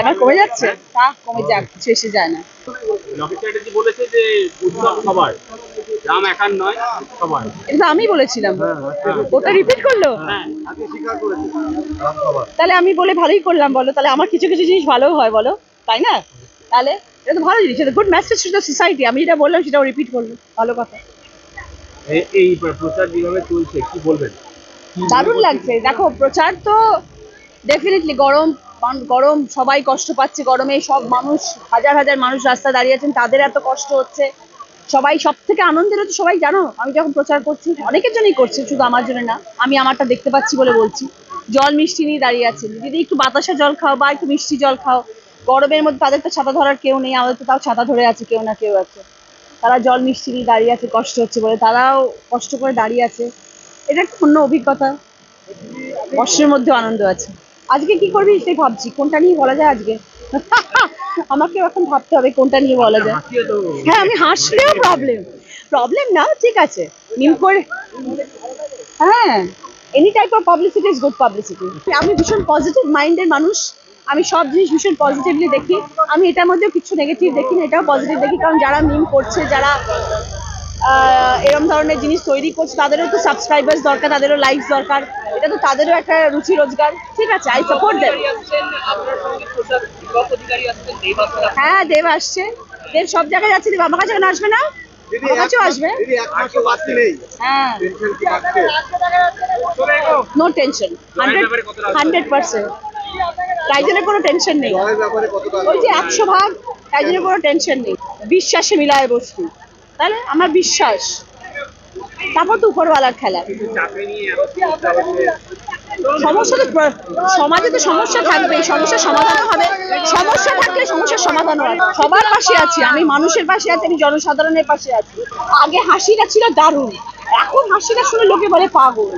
আমার কমে যাচ্ছে? তা কমে যাক কিছু এসে যায় না। বলেছে যে সবার। রাম একার নয় সবার। এটা আমি বলেছিলাম। ওটা রিপিট করল? হ্যাঁ তাহলে আমি বলে ভালোই করলাম বলো। তাহলে আমার কিছু কিছু জিনিস ভালো হয় বলো। তাই না? তাহলে এটা তো ভালো জিনিস এটা good message to the society আমি যেটা বললাম সেটাও রিপিট করল। ভালো কথা। এই প্রচার যেভাবে চলছে কি বলবেন? দারুণ লাগছে। দেখো প্রচার তো ডেফিনেটলি গরম মান- গরম, সবাই কষ্ট পাচ্ছে গরমে, সব মানুষ, হাজার হাজার মানুষ রাস্তায় দাঁড়িয়ে আছেন, তাদের এত কষ্ট হচ্ছে। সবাই সব থেকে আনন্দের হচ্ছে, সবাই জানো, আমি যখন প্রচার করছি, অনেকের জন্যই করছি, শুধু আমার জন্য না, আমি আমারটা দেখতে পাচ্ছি বলে বলছি। জল মিষ্টি নিয়ে দাঁড়িয়ে আছেন। দিদি, একটু বাতাসা জল খাও বা একটু মিষ্টি জল খাও। গরমের মধ্যে তাদের তো ছাতা ধরার কেউ নেই, আমাদের তো তাও ছাতা ধরে আছে, কেউ না কেউ আছে। তারা জল মিষ্টি নিয়ে দাঁড়িয়ে আছে, কষ্ট হচ্ছে বলে, তারাও কষ্ট করে দাঁড়িয়ে আছে। এটা একটা অন্য অভিজ্ঞতা। কষ্টের মধ্যেও আনন্দ আছে। আজকে কি করবি? সেটাই ভাবছি। কোনটা নিয়ে বলা যায় আজকে? আমাকে এখন ভাবতে হবে কোনটা নিয়ে বলা যায়। হ্যাঁ আমি হাসলেও প্রবলেম প্রবলেম না ঠিক আছে। মিম করে হ্যাঁ। Any type of publicity is good publicity আমি ভীষণ পজিটিভ মাইন্ডের মানুষ। আমি সব জিনিস ভীষণ পজিটিভলি দেখি। আমি এটার মধ্যেও কিছু নেগেটিভ দেখি না এটাও পজিটিভ দেখি। কারণ যারা মিম করছে যারা এরম ধরনের জিনিস তৈরি করছে তাদেরও তো সাবস্ক্রাইবার্স দরকার তাদেরও লাইকস দরকার। এটা তো তাদেরও একটা রুচি রোজগার। ঠিক আছে আই সাপোর্ট দেব হ্যাঁ দেব আসছে। দেব সব জায়গায় যাচ্ছে দেব আমার কাছে কেন আসবে না? আমার কাছেও আসবে। হ্যাঁ। Tension no tension hundred hundred percent তাই জন্য কোনো টেনশন নেই। ওই যে একশো ভাগ তাই জন্য কোনো টেনশন নেই। বিশ্বাসে মিলায় বস্তু। তাহলে আমার বিশ্বাস। তারপর তো উপরওয়ালার খেলা। চাকরি নিয়ে এত চিন্তা হচ্ছে সমস্যা তো সমাজে তো সমস্যা থাকবে সমস্যার সমাধান হবে। সমস্যা থাকলে সমস্যার সমাধান হবে সবার পাশে আছি আমি, মানুষের পাশে আছি, আমি জনসাধারণের পাশে আছি। আগে হাসিটা ছিল দারুণ। এখন হাসিটা শুনে লোকে বলে পাগল।